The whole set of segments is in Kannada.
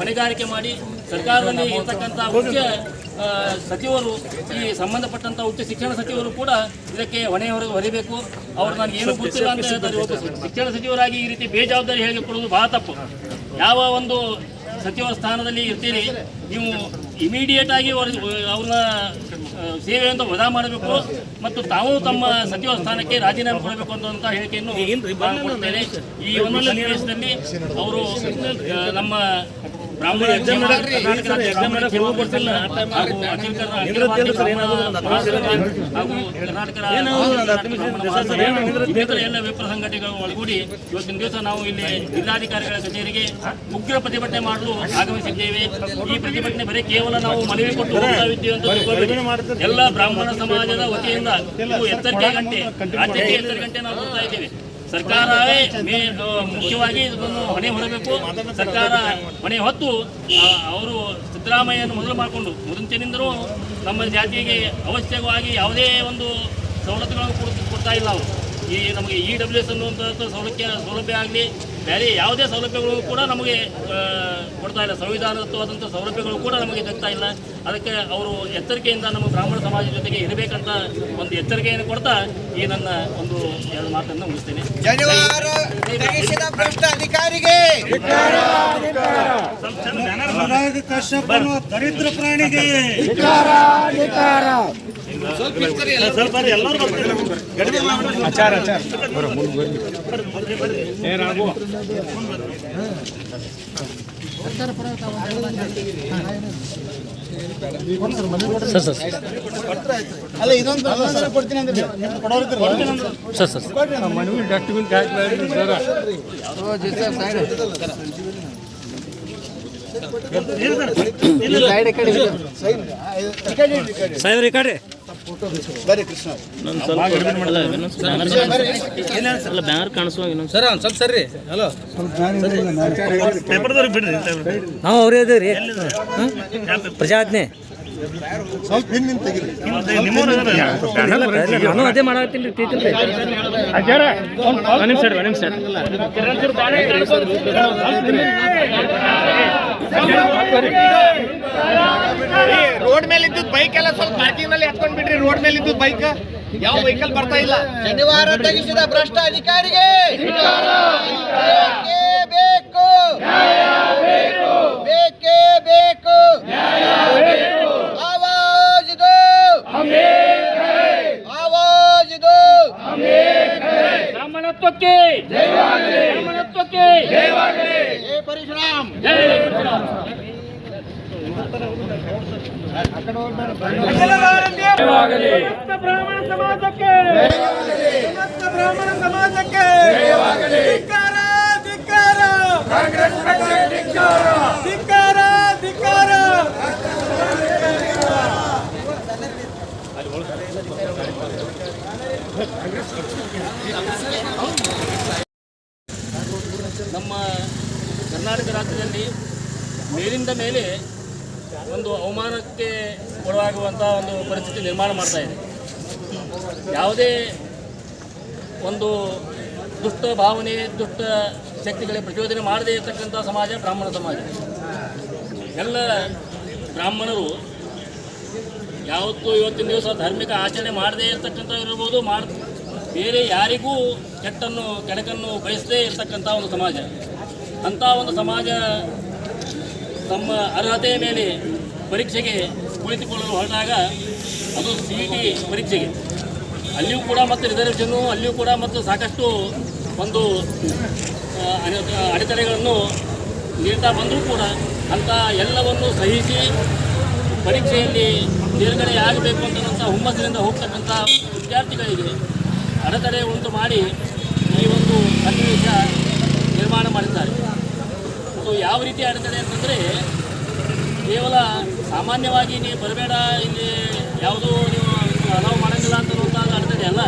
ಹೊಣೆಗಾರಿಕೆ ಮಾಡಿ ಸರ್ಕಾರದಲ್ಲಿ ಇರ್ತಕ್ಕಂಥ ಮುಖ್ಯ ಸಚಿವರು ಈ ಸಂಬಂಧಪಟ್ಟಂಥ ಉಚ್ಚ ಶಿಕ್ಷಣ ಸಚಿವರು ಕೂಡ ಇದಕ್ಕೆ ಹೊಣೆ ಹೊರಗೆ ಹೊರಿಬೇಕು ಅವರು ನನಗೆ ಏನು ಗೊತ್ತಿಲ್ಲ ಅಂತ ಹೇಳ್ತಾರೆ ಶಿಕ್ಷಣ ಸಚಿವರಾಗಿ ಈ ರೀತಿ ಬೇಜವಾಬ್ದಾರಿ ಹೇಗೆ ಕೊಡುವುದು ಬಹಳ ತಪ್ಪು. ಯಾವ ಒಂದು ಸಚಿವ ಸ್ಥಾನದಲ್ಲಿ ಇರ್ತೀರಿ ನೀವು ಇಮಿಡಿಯೇಟ್ ಆಗಿ ಅವ್ರ ಅವ್ರನ್ನ ಸೇವೆಯಿಂದ ವಜಾ ಮಾಡಬೇಕು ಮತ್ತು ತಾವು ತಮ್ಮ ಸಚಿವ ಸ್ಥಾನಕ್ಕೆ ರಾಜೀನಾಮೆ ಕೊಡಬೇಕು ಅಂತ ಹೇಳಿಕೆಯನ್ನು ಈ ಒಂದು ನಿವೇಶದಲ್ಲಿ ಅವರು ನಮ್ಮ ಎಲ್ಲ ವಿಪ್ರ ಸಂಘಟನೆಗಳು ಒಳಗೂಡಿ ಇವತ್ತಿನ ದಿವಸ ನಾವು ಇಲ್ಲಿ ಜಿಲ್ಲಾಧಿಕಾರಿಗಳ ಕಚೇರಿಗೆ ಉಗ್ರ ಪ್ರತಿಭಟನೆ ಮಾಡಲು ಆಗಮಿಸಿದ್ದೇವೆ. ಈ ಪ್ರತಿಭಟನೆ ಬರೀ ಕೇವಲ ನಾವು ಮನವಿ ಕೊಟ್ಟು. ಎಲ್ಲ ಬ್ರಾಹ್ಮಣ ಸಮಾಜದ ವತಿಯಿಂದ ಎಚ್ಚರಿಕೆ ಗಂಟೆ ರಾಜ್ಯಕ್ಕೆ ಎಚ್ಚರಿಕೆ ಗಂಟೆ ನಾವು ಕೊಡ್ತಾ ಇದ್ದೇವೆ. ಸರ್ಕಾರವೇ ಮೇ ಮುಖ್ಯವಾಗಿ ಇದನ್ನು ಹೊಣೆ ಹೊರಬೇಕು. ಸರ್ಕಾರ ಹೊಣೆ ಹೊತ್ತು ಅವರು ಸಿದ್ದರಾಮಯ್ಯನ ಮೊದಲು ಮಾಡಿಕೊಂಡು ಮುಂಚಿನಿಂದಲೂ ನಮ್ಮ ಜಾತಿಗೆ ಅವಶ್ಯಕವಾಗಿ ಯಾವುದೇ ಒಂದು ಸವಲತ್ತುಗಳನ್ನು ಕೊಡ್ತಾ ಇಲ್ಲ ಅವರು. ಈ ನಮಗೆ ಇ ಡಬ್ಲ್ಯೂ ಎಸ್ ಅನ್ನುವಂಥ ಸೌಲಭ್ಯ ಸೌಲಭ್ಯ ಆಗಲಿ ಬೇರೆ ಯಾವುದೇ ಸೌಲಭ್ಯಗಳು ಕೂಡ ನಮಗೆ ಕೊಡ್ತಾ ಇಲ್ಲ. ಸಂವಿಧಾನದತ್ವವಾದಂಥ ಸೌಲಭ್ಯಗಳು ಕೂಡ ನಮಗೆ ದಕ್ತಾ ಇಲ್ಲ. ಅದಕ್ಕೆ ಅವರು ಎಚ್ಚರಿಕೆಯಿಂದ ನಮ್ಮ ಬ್ರಾಹ್ಮಣ ಸಮಾಜ ಜೊತೆಗೆ ಇರಬೇಕಂತ ಒಂದು ಎಚ್ಚರಿಕೆಯನ್ನು ಕೊಡ್ತಾ ಈ ನನ್ನ ಒಂದು ಎರಡು ಮಾತನ್ನು ಮುಗಿಸ್ತೇನೆ. ದರಿದ್ರ ತೆಗೆಸಿದ Anurag Kashyap sir sir. Sir ಅಲ್ಲ ಇದೊಂದು ಪ್ರಸಾದ ಸರ್. ಅಂದ್ರೆ ಸಾಹೇಬ್ರಿ ಈ ಕಡೆ. ಬರೀ ಕೃಷ್ಣ ಅಲ್ಲ ಬ್ಯಾನರ್ ಕಾಣಿಸುವ ಇನ್ನೊಂದು ಸರ್ ಒಂದ್ ಸ್ವಲ್ಪ ಸರ್ರಿ ಹಲೋ ನಾವು ಅವರೇ ಅದೇ ರೀ ಪ್ರಜಾಜ್ಞೆ. ಸ್ವಲ್ಪ ಹಿಂದಿನ ತೆಗಿರಿ. ನಾನು ಅದೇ ಮಾಡತ್ತೀನಿ ರೀ ತೀತಿಲ್ರಿ ಒಂದು ನಿಮಿಷ ಒಂದು ನಿಮಿಷ ರೋಡ್ ಮೇಲೆ ಇದ್ದದ್ ಬೈಕ್ ಎಲ್ಲ ಸ್ವಲ್ಪ ಪಾರ್ಕಿಂಗ್ನಲ್ಲಿ ಹತ್ಕೊಂಡ್ ಬಿಡ್ರಿ. ರೋಡ್ ಮೇಲೆ ಇದ್ದದ್ ಬೈಕ್ ಯಾವ ವೆಹಿಕಲ್ ಬರ್ತಾ ಇಲ್ಲ. ಶನಿವಾರ ತೆಗೆಸಿದ ಭ್ರಷ್ಟ ಅಧಿಕಾರಿಗೆ ಬೇಕೇ. ಬೇಕು ಬೇಕೇ. ಬ್ರಾಹ್ಮಣತ್ವಕ್ಕೆ ಬ್ರಾಹ್ಮಣತ್ವಕ್ಕೆ ಪರಶುರಾಮ್ ಜಯ ಬ್ರಾಹ್ಮಣ ಸಮಾಜಕ್ಕೆ. ಸಮಸ್ತ ಬ್ರಾಹ್ಮಣ ಸಮಾಜಕ್ಕೆ. ಧಿಕ್ಕಾರ ಧಿಕ್ಕಾರ. ಧಿಕ್ಕಾರ ಧಿಕ್ಕಾರ. ನಮ್ಮ ಕರ್ನಾಟಕ ರಾಜ್ಯದಲ್ಲಿ ಮೇಲಿಂದ ಮೇಲೆ ಒಂದು ಅವಮಾನಕ್ಕೆ ಒಳಗಾಗುವಂಥ ಒಂದು ಪರಿಸ್ಥಿತಿ ನಿರ್ಮಾಣ ಮಾಡ್ತಾ ಇದೆ. ಯಾವುದೇ ಒಂದು ದುಷ್ಟ ಭಾವನೆ, ದುಷ್ಟ ಶಕ್ತಿಗಳಿಗೆ ಪ್ರಚೋದನೆ ಮಾಡದೇ ಇರತಕ್ಕಂಥ ಸಮಾಜ ಬ್ರಾಹ್ಮಣ ಸಮಾಜ. ಎಲ್ಲ ಬ್ರಾಹ್ಮಣರು ಯಾವತ್ತೂ ಇವತ್ತಿನ ದಿವಸ ಧಾರ್ಮಿಕ ಆಚರಣೆ ಮಾಡದೇ ಇರತಕ್ಕಂಥ ಇರ್ಬೋದು, ಮಾಡ, ಬೇರೆ ಯಾರಿಗೂ ಕೆಟ್ಟನ್ನು ಕೆಡಕನ್ನು ಬಯಸದೇ ಇರತಕ್ಕಂಥ ಒಂದು ಸಮಾಜ. ಅಂಥ ಒಂದು ಸಮಾಜ ತಮ್ಮ ಅರ್ಹತೆಯ ಮೇಲೆ ಪರೀಕ್ಷೆಗೆ ಕುಳಿತುಕೊಳ್ಳಲು ಹೊರಟಾಗ ಅದು ಸಿ ಇ ಟಿ ಪರೀಕ್ಷೆಗೆ. ಅಲ್ಲಿಯೂ ಕೂಡ ಮತ್ತು ರಿಸರ್ವೇಷನ್ನು ಅಲ್ಲಿಯೂ ಕೂಡ ಮತ್ತು ಸಾಕಷ್ಟು ಒಂದು ಅಡೆತಡೆಗಳನ್ನು ನೀಡ್ತಾ ಬಂದರೂ ಕೂಡ ಅಂಥ ಎಲ್ಲವನ್ನು ಸಹಿಸಿ ಪರೀಕ್ಷೆಯಲ್ಲಿ ತೇರ್ಗಡೆ ಆಗಬೇಕು ಅಂತಕ್ಕಂಥ ಹುಮ್ಮಸ್ಸಿನಿಂದ ಹೋಗ್ತಕ್ಕಂಥ ವಿದ್ಯಾರ್ಥಿಗಳಿಗೆ ಅಡೆತಡೆ ಉಂಟು ಮಾಡಿ ಈ ಒಂದು ಸನ್ನಿವೇಶ ನಿರ್ಮಾಣ ಮಾಡಿದ್ದಾರೆ. ಯಾವ ರೀತಿ ಅಡೆತಡೆ ಅಂತಂದರೆ ಕೇವಲ ಸಾಮಾನ್ಯವಾಗಿ ನೀವು ಬರಬೇಡ, ಇಲ್ಲಿ ಯಾವುದೂ ನೀವು ಅಲೌ ಮಾಡೋಂಗಿಲ್ಲ ಅಂತನ್ನುವಂಥ ಅಡೆತಡೆ ಅಲ್ಲ.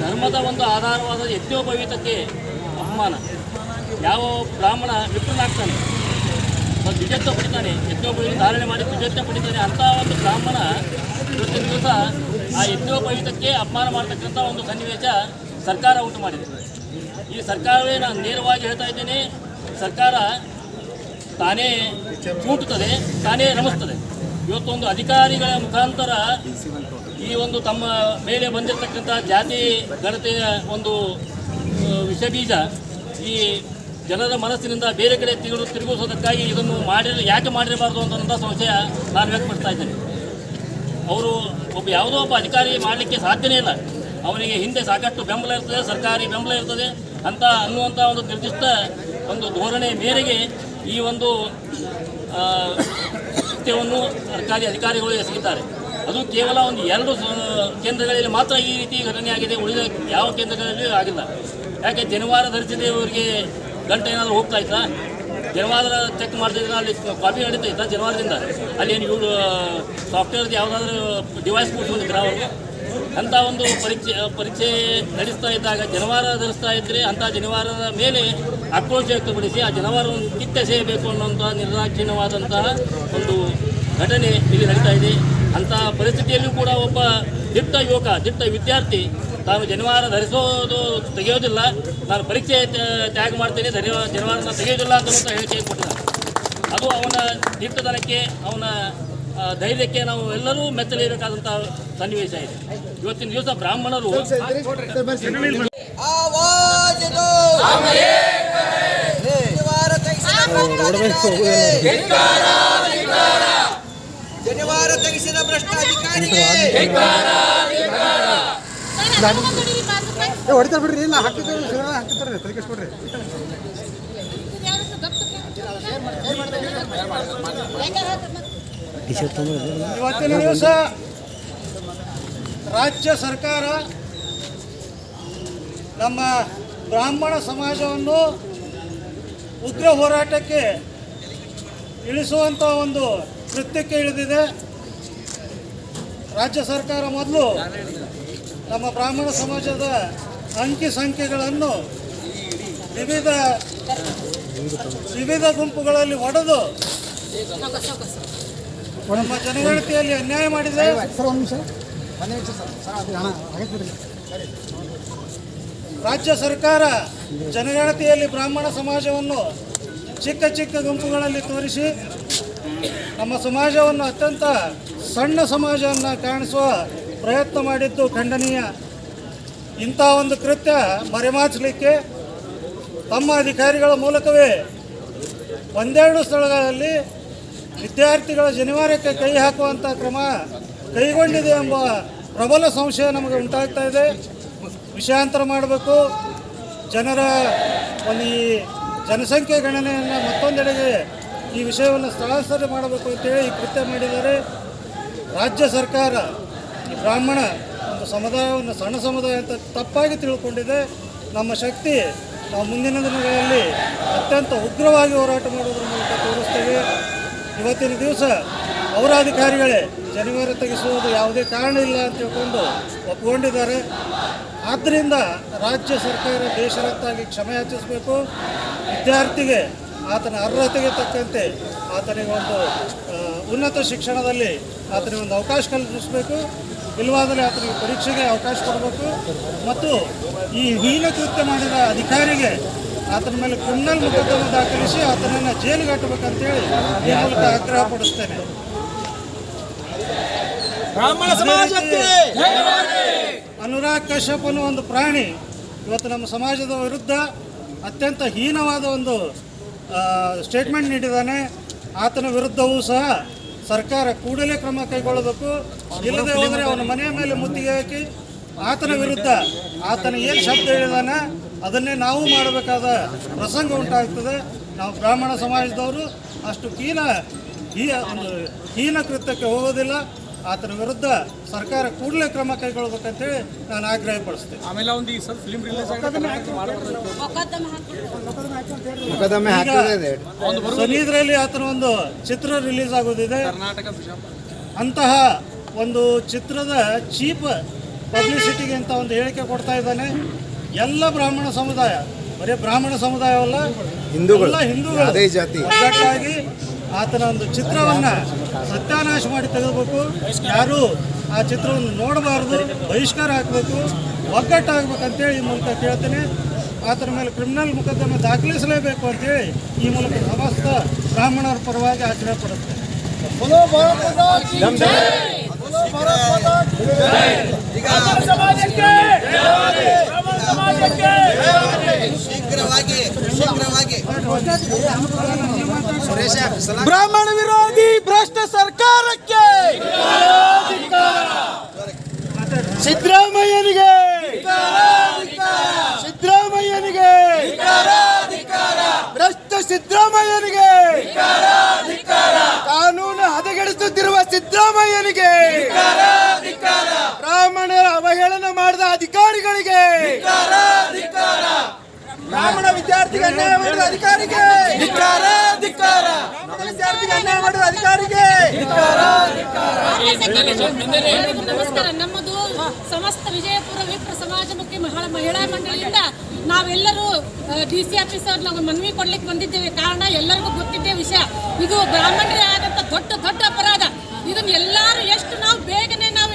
ಧರ್ಮದ ಒಂದು ಆಧಾರವಾದ ಯಜ್ಞೋಪವೀತಕ್ಕೆ ಅಪಮಾನ. ಯಾವ ಬ್ರಾಹ್ಮಣ ವಿಪ್ರನಾಗ್ತಾನೆ ದ್ವಿಜತ್ವ ಪಡಿತಾನೆ, ಯಜ್ಞೋಪವೀತ ಧಾರಣೆ ಮಾಡಿ ದ್ವಿಜತ್ವ ಪಡಿತಾನೆ, ಅಂಥ ಒಂದು ಬ್ರಾಹ್ಮಣ ಇವತ್ತಿನ ದಿವಸ ಆ ಯಜ್ಞೋಪವೀತಕ್ಕೆ ಅಪಮಾನ ಮಾಡತಕ್ಕಂಥ ಒಂದು ಸನ್ನಿವೇಶ ಸರ್ಕಾರ ಉಂಟು ಮಾಡಿದೆ. ಈ ಸರ್ಕಾರವೇ ನಾನು ನೇರವಾಗಿ ಹೇಳ್ತಾ ಇದ್ದೇನೆ ಸರ್ಕಾರ ತಾನೇ ಕೂಟುತ್ತದೆ ತಾನೇ ರಮಿಸ್ತದೆ. ಇವತ್ತೊಂದು ಅಧಿಕಾರಿಗಳ ಮುಖಾಂತರ ಈ ಒಂದು ತಮ್ಮ ಮೇಲೆ ಬಂದಿರತಕ್ಕಂಥ ಜಾತಿ ಗಣತೆಯ ಒಂದು ವಿಷ ಬೀಜ ಈ ಜನರ ಮನಸ್ಸಿನಿಂದ ಬೇರೆ ಕಡೆ ತಿರುಗು, ತಿರುಗಿಸೋದಕ್ಕಾಗಿ ಇದನ್ನು ಮಾಡಿರ, ಯಾಕೆ ಮಾಡಿರಬಾರ್ದು ಅಂತ ಸಂಶಯ ನಾನು ವ್ಯಕ್ತಪಡಿಸ್ತಾ ಇದ್ದೇನೆ. ಅವರು ಒಬ್ಬ ಯಾವುದೋ ಒಬ್ಬ ಅಧಿಕಾರಿ ಮಾಡಲಿಕ್ಕೆ ಸಾಧ್ಯನೇ ಇಲ್ಲ. ಅವನಿಗೆ ಹಿಂದೆ ಸಾಕಷ್ಟು ಬೆಂಬಲ ಇರ್ತದೆ, ಸರ್ಕಾರಿ ಬೆಂಬಲ ಇರ್ತದೆ, ಅಂತ ಅನ್ನುವಂಥ ಒಂದು ನಿರ್ದಿಷ್ಟ ಒಂದು ಧೋರಣೆ ಮೇರೆಗೆ ಈ ಒಂದು ಕೃತ್ಯವನ್ನು ಸರ್ಕಾರಿ ಅಧಿಕಾರಿಗಳು ಎಸಗಿದ್ದಾರೆ. ಅದು ಕೇವಲ ಒಂದು ಎರಡು ಕೇಂದ್ರಗಳಲ್ಲಿ ಮಾತ್ರ ಈ ರೀತಿ ಘಟನೆಯಾಗಿದೆ ಉಳಿದ ಯಾವ ಕೇಂದ್ರಗಳಲ್ಲಿ ಆಗಿಲ್ಲ. ಯಾಕೆ, ಜನವಾರ ಧರಿಸಿದೆ ಇವರಿಗೆ ಗಂಟೆ ಏನಾದರೂ ಹೋಗ್ತಾ ಇತ್ತಾ? ಜನವಾರ ಚೆಕ್ ಮಾಡ್ತಿದ್ರೆ ಅಲ್ಲಿ ಕಾಪಿ ನಡೀತಾ ಇತ್ತಾ? ಜನವಾರದಿಂದ? ಅಲ್ಲಿ ಏನು ಸಾಫ್ಟ್ವೇರ್ದು ಯಾವುದಾದ್ರೂ ಡಿವೈಸ್ ಕೊಡ್ಕೊಂಡಿದ್ರ ಅವರು? ಅಂಥ ಒಂದು ಪರೀಕ್ಷೆ ಪರೀಕ್ಷೆ ನಡೆಸ್ತಾ ಇದ್ದಾಗ, ಜನವಾರ ಧರಿಸ್ತಾ ಇದ್ದರೆ ಅಂಥ ಜನವಾರದ ಮೇಲೆ ಆಕ್ರೋಶ ವ್ಯಕ್ತಪಡಿಸಿ ಆ ಜನವಾರವನ್ನು ಕಿತ್ತೆಸೆಯಬೇಕು ಅನ್ನೋಂಥ ನಿರ್ದಾಕ್ಷಿಣ್ಯವಾದಂತಹ ಒಂದು ಘಟನೆ ಇಲ್ಲಿ ನಡೀತಾ ಇದೆ. ಅಂಥ ಪರಿಸ್ಥಿತಿಯಲ್ಲೂ ಕೂಡ ಒಬ್ಬ ದಿಟ್ಟ ಯುವಕ, ದಿಟ್ಟ ವಿದ್ಯಾರ್ಥಿ ತಾನು ಜನಿವಾರ ಧರಿಸೋದು ತೆಗೆಯೋದಿಲ್ಲ. ನಾನು ಪರೀಕ್ಷೆ ತ್ಯಾಗ ಮಾಡ್ತೇನೆ ಧನ್ಯ ಜನವಾರ ತೆಗೆಯೋದಿಲ್ಲ ಅಂತ ಹೇಳಿಕೆ ಅದು ಅವನ ದಿಟ್ಟತನಕ್ಕೆ, ಅವನ ಧೈರ್ಯಕ್ಕೆ ನಾವು ಎಲ್ಲರೂ ಮೆಚ್ಚಲೇಬೇಕಾದಂಥ ಸನ್ನಿವೇಶ ಇದೆ ಇವತ್ತಿನ ದಿವಸ ಬ್ರಾಹ್ಮಣರು आवाज दो शनिवार ತೆಗೆಸಿದ ಶನಿವಾರ ತೆಗೆಸಿದ ಭ್ರಷ್ಟ ಅಧಿಕಾರಿಗೆ ಹೊಡಿತಾರೆ ಬಿಡ್ರಿ ನಾ ಹಾಕ್ತಿದ್ದಾರೆ ಹಾಕ್ತಿದ್ದಾರೆ ತಲೆ ಕೆಡಿಸ್ಕೊಡ್ರಿ ಇವತ್ತಿನ ದಿವಸ ರಾಜ್ಯ ಸರ್ಕಾರ ನಮ್ಮ ಬ್ರಾಹ್ಮಣ ಸಮಾಜವನ್ನು ಉಗ್ರ ಹೋರಾಟಕ್ಕೆ ಇಳಿಸುವಂಥ ಒಂದು ಕೃತ್ಯಕ್ಕೆ ಇಳಿದಿದೆ. ರಾಜ್ಯ ಸರ್ಕಾರ ಮೊದಲು ನಮ್ಮ ಬ್ರಾಹ್ಮಣ ಸಮಾಜದ ಅಂಕಿ ಸಂಖ್ಯೆಗಳನ್ನು ವಿವಿಧ ವಿವಿಧ ಗುಂಪುಗಳಲ್ಲಿ ಒಡೆದು ನಮ್ಮ ಜನಗಣತಿಯಲ್ಲಿ ಅನ್ಯಾಯ ಮಾಡಿದೆ. ರಾಜ್ಯ ಸರ್ಕಾರ ಜನಗಣತಿಯಲ್ಲಿ ಬ್ರಾಹ್ಮಣ ಸಮಾಜವನ್ನು ಚಿಕ್ಕ ಚಿಕ್ಕ ಗುಂಪುಗಳಲ್ಲಿ ತೋರಿಸಿ ನಮ್ಮ ಸಮಾಜವನ್ನು ಅತ್ಯಂತ ಸಣ್ಣ ಸಮಾಜವನ್ನು ಕಾಣಿಸುವ ಪ್ರಯತ್ನ ಮಾಡಿದ್ದು ಖಂಡನೀಯ. ಇಂಥ ಒಂದು ಕೃತ್ಯ ಮರೆಮಾಚಲಿಕ್ಕೆ ತಮ್ಮ ಅಧಿಕಾರಿಗಳ ಮೂಲಕವೇ ಒಂದೆರಡು ಸ್ಥಳಗಳಲ್ಲಿ ವಿದ್ಯಾರ್ಥಿಗಳ ಜನಿವಾರಕ್ಕೆ ಕೈ ಹಾಕುವಂಥ ಕ್ರಮ ಕೈಗೊಂಡಿದೆ ಎಂಬ ಪ್ರಬಲ ಸಂಶಯ ನಮಗೆ ಉಂಟಾಗ್ತಾ ಇದೆ. ವಿಷಯಾಂತರ ಮಾಡಬೇಕು. ಜನರ ಒಂದು ಈ ಜನಸಂಖ್ಯೆ ಗಣನೆಯನ್ನು ಮತ್ತೊಂದೆಡೆಗೆ ಈ ವಿಷಯವನ್ನು ಸ್ಥಳಾಂತರ ಮಾಡಬೇಕು ಅಂತೇಳಿ ಈ ಕೃತ್ಯ ಮಾಡಿದ್ದಾರೆ. ರಾಜ್ಯ ಸರ್ಕಾರ ಈ ಬ್ರಾಹ್ಮಣ ಒಂದು ಸಮುದಾಯವನ್ನು ಸಣ್ಣ ಸಮುದಾಯ ಅಂತ ತಪ್ಪಾಗಿ ತಿಳ್ಕೊಂಡಿದೆ. ನಮ್ಮ ಶಕ್ತಿ ನಾವು ಮುಂದಿನ ದಿನಗಳಲ್ಲಿ ಅತ್ಯಂತ ಉಗ್ರವಾಗಿ ಹೋರಾಟ ಮಾಡೋದ್ರ ಮೂಲಕ ತೋರಿಸ್ತೇವೆ. ಇವತ್ತಿನ ದಿವಸ ಅವರ ಅಧಿಕಾರಿಗಳೇ ಶನಿವಾರ ತೆಗೆಸುವುದು ಯಾವುದೇ ಕಾರಣ ಇಲ್ಲ ಅಂತ ತಿಳ್ಕೊಂಡು ಒಪ್ಪಿಕೊಂಡಿದ್ದಾರೆ ಆದ್ದರಿಂದ ರಾಜ್ಯ ಸರ್ಕಾರ ದೇಶರತ್ತಾಗಿ ಕ್ಷಮೆ ಯಾಚಿಸಬೇಕು. ವಿದ್ಯಾರ್ಥಿಗೆ ಆತನ ಅರ್ಹತೆಗೆ ತಕ್ಕಂತೆ ಆತನಿಗೆ ಒಂದು ಉನ್ನತ ಶಿಕ್ಷಣದಲ್ಲಿ ಆತನಿಗೆ ಒಂದು ಅವಕಾಶ ಕಲ್ಪಿಸಬೇಕು. ಇಲ್ಲವಾದರೆ ಆತನಿಗೆ ಪರೀಕ್ಷೆಗೆ ಅವಕಾಶ ಕೊಡಬೇಕು. ಮತ್ತು ಈ ಹೀನ ಕೃತ್ಯ ಮಾಡಿದ ಅಧಿಕಾರಿಗೆ ಆತನ ಮೇಲೆ ಕ್ರಿಮಿನಲ್ ಮೊಕದ್ದಮೆ ದಾಖಲಿಸಿ ಆತನನ್ನು ಜೈಲಿಗೆ ಈ ಮೂಲಕ ಆಗ್ರಹ ಪಡಿಸ್ತೇನೆ. ಬ್ರಾಹ್ಮಣ ಸಮಾಜಕ್ಕೆ ಅನುರಾಗ್ ಕಶ್ಯಪ್ ಅನ್ನೋ ಒಂದು ಪ್ರಾಣಿ. ಇವತ್ತು ನಮ್ಮ ಸಮಾಜದ ವಿರುದ್ಧ ಅತ್ಯಂತ ಹೀನವಾದ ಒಂದು ಸ್ಟೇಟ್ಮೆಂಟ್ ನೀಡಿದ್ದಾನೆ. ಆತನ ವಿರುದ್ಧವೂ ಸಹ ಸರ್ಕಾರ ಕೂಡಲೇ ಕ್ರಮ ಕೈಗೊಳ್ಳಬೇಕು. ಇಲ್ಲದೆ ಹೋದರೆ ಅವನ ಮನೆಯ ಮೇಲೆ ಮುತ್ತಿಗೆ ಹಾಕಿ ಆತನ ವಿರುದ್ಧ ಆತನ ಏನು ಶಬ್ದ ಹೇಳಿದಾನೆ. ಅದನ್ನೇ ನಾವು ಮಾಡಬೇಕಾದ ಪ್ರಸಂಗ ಉಂಟಾಗ್ತದೆ. ನಾವು ಬ್ರಾಹ್ಮಣ ಸಮಾಜದವರು ಅಷ್ಟು ಕೀನ ಈ ಒಂದು ಹೀನ ಕೃತ್ಯಕ್ಕೆ ಹೋಗೋದಿಲ್ಲ. ಆತನ ವಿರುದ್ಧ ಸರ್ಕಾರ ಕೂಡಲೇ ಕ್ರಮ ಕೈಗೊಳ್ಬೇಕಂತೇಳಿ ನಾನು ಆಗ್ರಹ ಪಡಿಸ್ತೇನೆ. ಹಾಕಿದೆ ಸನಿದ್ರಲ್ಲಿ ಆತನ ಒಂದು ಚಿತ್ರ ರಿಲೀಸ್ ಆಗೋದಿದೆ. ಅಂತಹ ಒಂದು ಚಿತ್ರದ ಚೀಪ್ ಪಬ್ಲಿಸಿಟಿಗೆ ಅಂತ ಒಂದು ಹೇಳಿಕೆ ಕೊಡ್ತಾ ಇದ್ದಾನೆ. ಎಲ್ಲ ಬ್ರಾಹ್ಮಣ ಸಮುದಾಯ ಬರೀ ಬ್ರಾಹ್ಮಣ ಸಮುದಾಯವಲ್ಲ ಹಿಂದೂಗಳು. ಹಿಂದೂಗಳ ಜಾತಿ. ಒಗ್ಗಟ್ಟಾಗಿ ಆತನ ಒಂದು ಚಿತ್ರವನ್ನ ಸತ್ಯಾನಾಶ ಮಾಡಿ ತೆಗೆದಬೇಕು ಯಾರು ಆ ಚಿತ್ರವನ್ನು ನೋಡಬಾರ್ದು ಬಹಿಷ್ಕಾರ ಹಾಕಬೇಕು ಒಗ್ಗಟ್ಟಾಗಬೇಕಂತೇಳಿ ಈ ಮೂಲಕ ಕೇಳ್ತೇನೆ ಆತನ ಮೇಲೆ ಕ್ರಿಮಿನಲ್ ಮೊಕದ್ದಮೆ ದಾಖಲಿಸಲೇಬೇಕು ಅಂತೇಳಿ ಈ ಮೂಲಕ ಸಮಸ್ತ ಬ್ರಾಹ್ಮಣರ ಪರವಾಗಿ ಆಚರಣೆ ಪಡುತ್ತೆ ಬ್ರಾಹ್ಮಣ ವಿರೋಧಿ ಭ್ರಷ್ಟ ಸರ್ಕಾರಕ್ಕೆ ಸಿದ್ದರಾಮಯ್ಯನಿಗೆ ಸಿದ್ದರಾಮಯ್ಯನಿಗೆ ಭ್ರಷ್ಟ ಸಿದ್ದರಾಮಯ್ಯನಿಗೆ ಕಾನೂನು ಹದಗೆಡಿಸುತ್ತಿರುವ ಸಿದ್ದರಾಮಯ್ಯನಿಗೆ ಬ್ರಾಹ್ಮಣರ ಅವಹೇಳನ ಮಾಡಿದ ಅಧಿಕಾರಿಗಳಿಗೆ. ಬ್ರಾಹ್ಮಣ ವಿದ್ಯಾರ್ಥಿಗೆ ಅನ್ಯಾಯ ಮಾಡಿದ ಅಧಿಕಾರಿಗೆ. ಬ್ರಾಹ್ಮಣ ವಿದ್ಯಾರ್ಥಿಗೆ ಅನ್ಯಾಯ ಮಾಡಿದ ಅಧಿಕಾರಿಗೆ. ಎಲ್ಲರಿಗೂ ನಮಸ್ಕಾರ. ನಮ್ಮದು ಸಮಸ್ತ ವಿಜಯಪುರ ವಿಪ್ರ ಸಮಾಜಮುಖಿ ಮಹಿಳಾ ಮಹಿಳಾ ಮಂಡಳಿಯಿಂದ ನಾವೆಲ್ಲರೂ ಡಿ ಸಿ ಆಫೀಸ್ ಅವ್ರು ನಾವು ಮನವಿ ಕೊಡ್ಲಿಕ್ಕೆ ಬಂದಿದ್ದೇವೆ. ಕಾರಣ ಎಲ್ಲರಿಗೂ ಗೊತ್ತಿದ್ದೇ ವಿಷಯ. ಇದು ಬ್ರಾಹ್ಮಣರೇ ಆದಂತ ದೊಡ್ಡ ದೊಡ್ಡ ಅಪರಾಧ. ಇದನ್ನ ಎಲ್ಲರೂ ಎಷ್ಟು ನಾವು ಬೇಗನೆ ನಾವು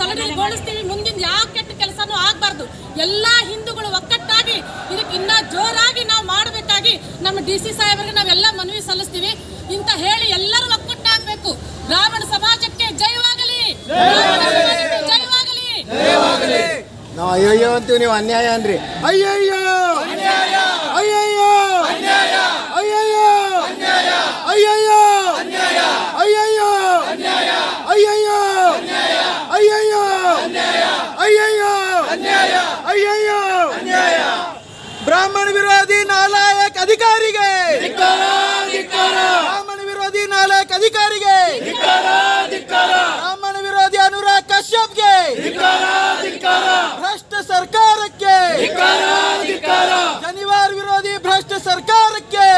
ಸಲಹೆಗೊಳಿಸ್ತೀವಿ ಮುಂದಿನ ಯಾವ ಕೆಟ್ಟ ಕೆಲಸನೂ ಆಗಬಾರ್ದು. ಎಲ್ಲ ಹಿಂದೂಗಳು ಒಕ್ಕಟ್ಟಾಗಿ ಇದಕ್ಕೆ ಇನ್ನ ಜೋರಾಗಿ ನಾವು ಮಾಡಬೇಕಾಗಿ ನಮ್ಮ ಡಿ ಸಿ ಸಾಹೇಬರಿಗೆ ನಾವೆಲ್ಲ ಮನವಿ ಸಲ್ಲಿಸ್ತೀವಿ. ಇಂತ ಹೇಳಿ ಎಲ್ಲರೂ ಒಕ್ಕಟ್ಟಾಗಬೇಕು. ಬ್ರಾಹ್ಮಣ ಸಮಾಜಕ್ಕೆ ಜಯವಾಗಲಿ. ಜಯವಾಗಲಿ. ನಾವು ಅಯ್ಯಯ್ಯೋ ಅಂತೀವಿ ನೀವು ಅನ್ಯಾಯ ಅಂದ್ರಿ. ಅಯ್ಯಯ್ಯೋ ಅಯ್ಯಯ್ಯೋ ಅಯ್ಯಯ್ಯೋ ಅಯ್ಯಯ್ಯೋ ಅಯ್ಯಯ್ಯೋ ಅಯ್ಯಯ್ಯೋ ಅಯ್ಯಯ್ಯೋ ಅಯ್ಯಯ್ಯೋ ಬ್ರಾಹ್ಮಣ ವಿರೋಧಿ ನಾಲಾಯಕ್ ಅಧಿಕಾರಿಗೆ. ಬ್ರಾಹ್ಮಣ ವಿರೋಧಿ ನಾಲಾಯಕ್ ಅಧಿಕಾರಿಗೆ. ಬ್ರಾಹ್ಮಣ ವಿರೋಧಿ ಅನುರಾಗ್ ಕಶ್ಯಪ್ಗೆ. ಭ್ರಷ್ಟ ಸರ್ಕಾರಕ್ಕೆ. ಶನಿವಾರ ವಿರೋಧಿ ಭ್ರಷ್ಟ ಸರ್ಕಾರಕ್ಕೆ.